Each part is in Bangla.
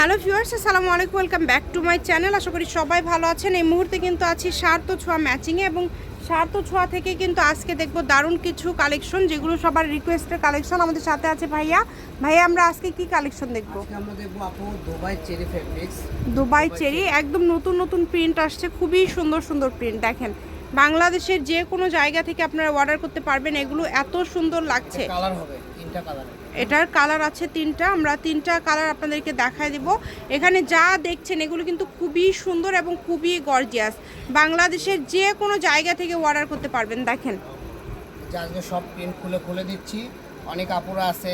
হ্যালো ভিউয়ার্স আসসালামু আলাইকুম welcome back to my channel. আশা করি সবাই ভালো আছেন। এই মুহূর্তে কিন্তু আছি সার্থ ছোঁয়া ম্যাচিংয়ে এবং সার্থ ছোঁয়া থেকে কিন্তু আজকে দেখব দারুণ কিছু কালেকশন যেগুলো সবার রিকোয়েস্টের কালেকশন আমাদের সাথে আছে ভাইয়া। ভাইয়া আমরা আজকে কি কালেকশন দেখব? আমরা দেখব আপু Dubai cherry fabrics. Dubai cherry একদম নতুন নতুন প্রিন্ট আসছে খুবই সুন্দর সুন্দর প্রিন্ট দেখেন। বাংলাদেশের যে কোনো জায়গা থেকে আপনারা অর্ডার করতে পারবেন এগুলো এত সুন্দর লাগছে। কালার হবে তিনটা কালার এটার কালার আছে তিনটা আমরা তিনটা কালার আপনাদেরকে দেখায় দিব। এখানে যা দেখছেন এগুলো কিন্তু খুবই সুন্দর এবং খুবই গর্জিয়াস বাংলাদেশের যে কোনো জায়গা থেকে অর্ডার করতে পারবেন দেখেন। আজকে সব প্রিন্ট খুলে খুলে দিচ্ছি। অনেক আপুরা আছে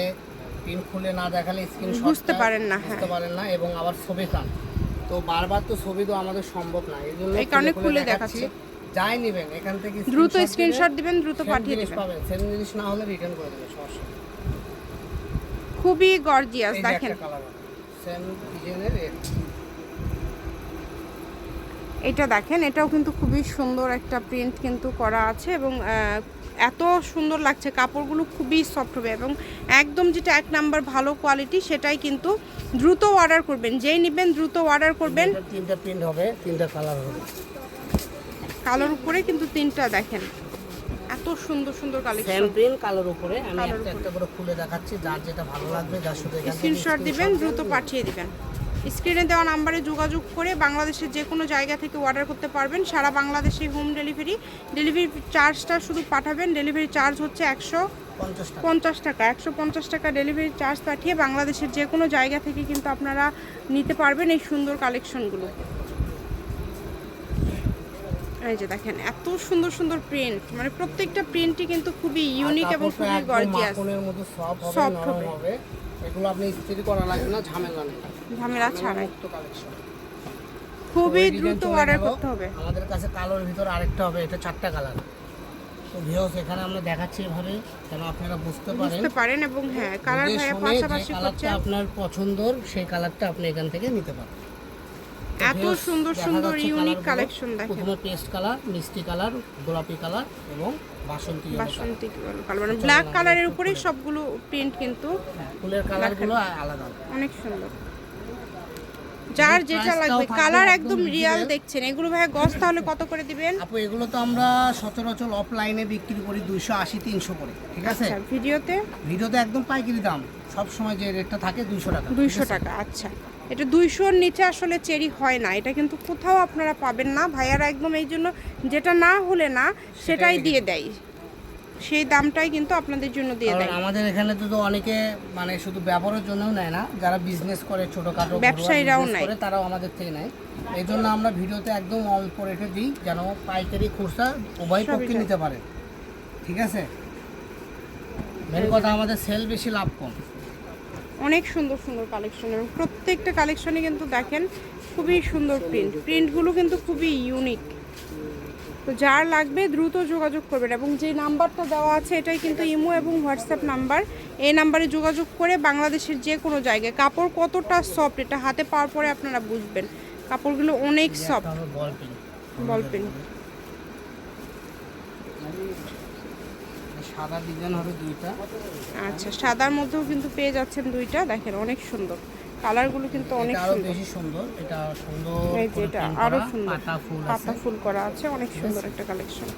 প্রিন্ট খুলে না দেখালে স্ক্রিন বুঝতে পারেন না, হ্যাঁ। বুঝতে পারেন না এবং আবার ছবি চান তো বারবার তো ছবি তো আমাদের সম্ভব না এই জন্য এই কারণে খুলে দেখাচ্ছি। যাই নেবেন এখান থেকে দ্রুত স্ক্রিনশট দিবেন দ্রুত পাঠিয়ে দিবেন। পাবেন সেম জিনিস না হলে রিটার্ন করে দেবেন সমস্যা। খুবই গর্জিয়াস দেখেন। এটা দেখেন এটাও কিন্তু খুবই সুন্দর একটা প্রিন্ট কিন্তু করা আছে এবং এত সুন্দর লাগছে। কাপড়গুলো খুবই সফট হবে এবং একদম যেটা এক নাম্বার ভালো কোয়ালিটি সেটাই কিন্তু দ্রুত অর্ডার করবেন। যেই নেবেন দ্রুত অর্ডার করবেন। তিনটা প্রিন্ট হবে তিনটা কালার হবে। কালোর উপরে কিন্তু তিনটা দেখেন। এত সুন্দর সুন্দর সেম কালেকশন প্রিন্ট কালার উপরে। আমি একটা একটা করে খুলে দেখাচ্ছি যার যেটা ভালো লাগবে যার সাথে এখান স্ক্রিনশট দিবেন দ্রুত পাঠিয়ে দিবেন। স্ক্রিনে দেওয়া নাম্বারে যোগাযোগ করে বাংলাদেশের যে কোনো জায়গা থেকে অর্ডার করতে পারবেন। সারা বাংলাদেশে হোম ডেলিভারি ডেলিভারি চার্জটা শুধু পাঠাবেন। ডেলিভারি চার্জ হচ্ছে একশো পঞ্চাশ টাকা। একশো পঞ্চাশ টাকা ডেলিভারি চার্জ পাঠিয়ে বাংলাদেশের যে কোনো জায়গা থেকে কিন্তু আপনারা নিতে পারবেন এই সুন্দর কালেকশনগুলো এই যে দেখেন এত সুন্দর সুন্দর প্রিন্ট মানে প্রত্যেকটা প্রিন্টই কিন্তু খুবই ইউনিক এবং খুবই গর্জিয়াস সফট হবে এগুলো আপনি ইস্ত্রি করা লাগবে না ঝামেলা নেই। ঝামেলা ছাড়াই। মুক্ত কালেকশন খুবই দ্রুত অর্ডার করতে হবে। আমাদের কাছে কালোর ভিতর আরেকটা হবে এটা চারটা কালার তো ভিউস এখানে আমরা দেখাচ্ছি এভাবে যেন আপনারা বুঝতে পারেন বুঝতে পারেন। এবং হ্যাঁ কালার ভাইয়া পাশাপাশি করছে আপনার পছন্দর সেই কালারটা আপনি এখান থেকে নিতে পারেন এত সুন্দর সুন্দর ইউনিক কালেকশন দেখেন। প্রথমে পেস্ট কালার মিষ্টি কালার গোলাপি কালার এবং বাসন্তী বাসন্তী কালার মানে ব্ল্যাক কালারের উপরেই সবগুলো প্রিন্ট কিন্তু ফুলের কালারগুলো আলাদা। অনেক সুন্দর। যার যেটা লাগবে কালার একদম একদম রিয়াল দেখছেন। এগুলো ভাই গস তাহলে কত করে দিবেন? আপু এগুলো তো আমরা সচরাচর অফলাইনে বিক্রি করি দুইশো আশি তিনশো করে ঠিক আছে? আচ্ছা ভিডিওতে? ভিডিওতে একদম পাইকারি দাম। সব সময় যে রেটটা থাকে দুইশো টাকা দুইশো টাকা আচ্ছা। এটা দুইশোর নিচে আসলে চেরি হয় না। এটা কিন্তু কোথাও আপনারা পাবেন না। ভাইয়ারা একদম এই জন্য যেটা না হলে না সেটাই দিয়ে দেয়। সেই দামটাই কিন্তু আপনাদের জন্য দিয়ে দেয়। আমাদের এখানে তো তো অনেকে মানে শুধু ব্যবহারের জন্যও নেয় না যারা বিজনেস করে ছোটখাটো ব্যবসায়ীরাও নেয়। তারাও আমাদের থেকে নেয়। এই জন্য আমরা ভিডিওতে একদম অল্প রেটে দিই যেন পাইকারি খুচরা উভয় পক্ষে নিতে পারে। ঠিক আছে? মেন কথা আমাদের সেল বেশি লাভ কম। অনেক সুন্দর সুন্দর কালেকশন এবং প্রত্যেকটা কালেকশনে কিন্তু দেখেন খুবই সুন্দর প্রিন্ট প্রিন্টগুলো কিন্তু খুবই ইউনিক তো যার লাগবে দ্রুত যোগাযোগ করবেন এবং যে নাম্বারটা দেওয়া আছে এটাই কিন্তু ইমো এবং হোয়াটসঅ্যাপ নাম্বার। এই নাম্বারে যোগাযোগ করে বাংলাদেশের যে কোনো জায়গায়। কাপড় কতটা সফট এটা হাতে পাওয়ার পরে আপনারা বুঝবেন। কাপড়গুলো অনেক সফট বল পেন সাদা ডিজাইন হবে দুইটা। আচ্ছা সাদার মধ্যেও কিন্তু পেয়ে যাচ্ছেন দুইটা। দেখেন অনেক সুন্দর। কালারগুলো কিন্তু অনেক সুন্দর। বেশি সুন্দর। এটা সুন্দর এই যে এটা আরও সুন্দর। পাতা ফুল পাতা ফুল করা আছে অনেক সুন্দর একটা কালেকশন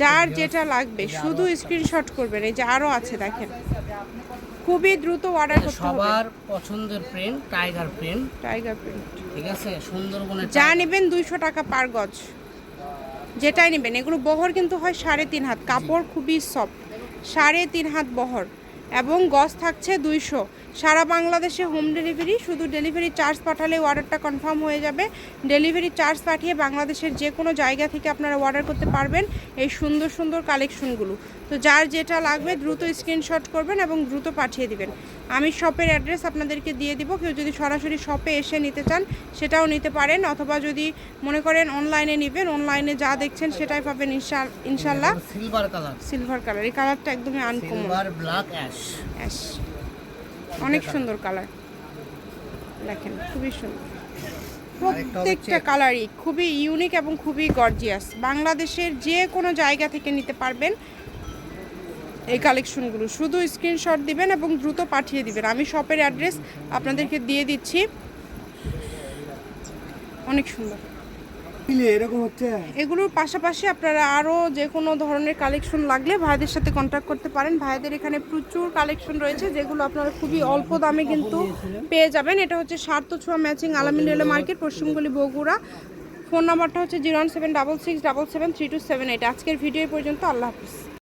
যার যেটা লাগবে শুধু স্ক্রিনশট করবেন। এই যে আরও আছে দেখেন। খুবই দ্রুত অর্ডার করতে হবে। সবার পছন্দের print tiger print tiger print ঠিক আছে? সুন্দরবনের যা নেবেন দুইশো টাকা পার গজ। যেটাই নেবেন, এগুলো বহর কিন্তু হয় সাড়ে তিন হাত, কাপড় খুবই সফট সাড়ে তিন হাত বহর এবং গজ থাকছে দুইশো। সারা বাংলাদেশে হোম ডেলিভারি শুধু ডেলিভারি চার্জ পাঠালে অর্ডারটা কনফার্ম হয়ে যাবে। ডেলিভারি চার্জ পাঠিয়ে বাংলাদেশের যে কোনো জায়গা থেকে আপনারা অর্ডার করতে পারবেন এই সুন্দর সুন্দর কালেকশনগুলো তো যার যেটা লাগবে দ্রুত স্ক্রিনশট করবেন এবং দ্রুত পাঠিয়ে দিবেন। আমি শপের অ্যাড্রেস আপনাদেরকে দিয়ে দিব। কেউ যদি সরাসরি শপে এসে নিতে চান সেটাও নিতে পারেন। অথবা যদি মনে করেন অনলাইনে নেবেন অনলাইনে যা দেখছেন সেটাই পাবেন ইনশা- ইনশাল্লাহ। সিলভার কালার সিলভার কালার এই কালারটা একদমই uncommon silver black ash ash অনেক সুন্দর কালার দেখেন খুবই সুন্দর। প্রত্যেকটা কালারই খুবই ইউনিক এবং খুবই গর্জিয়াস বাংলাদেশের যে কোনো জায়গা থেকে নিতে পারবেন। এই কালেকশনগুলো শুধু স্ক্রিনশট দিবেন এবং দ্রুত পাঠিয়ে দিবেন। আমি শপের অ্যাড্রেস আপনাদেরকে দিয়ে দিচ্ছি। অনেক সুন্দর। এরকম হচ্ছে? এগুলোর পাশাপাশি আপনারা আরও যে কোনো ধরনের কালেকশন লাগলে ভাইদের সাথে কন্ট্যাক্ট করতে পারেন। ভাইদের এখানে প্রচুর কালেকশন রয়েছে যেগুলো আপনারা খুবই অল্প দামে কিন্তু পেয়ে যাবেন। এটা হচ্ছে সার্থ ছোঁয়া ম্যাচিং আলামিন রেলে মার্কেট পশ্চিমগুলি বগুড়া। ফোন নাম্বারটা হচ্ছে zero one seven double six double seven three two seven eight. আজকের ভিডিও পর্যন্ত। আল্লাহ হাফিজ।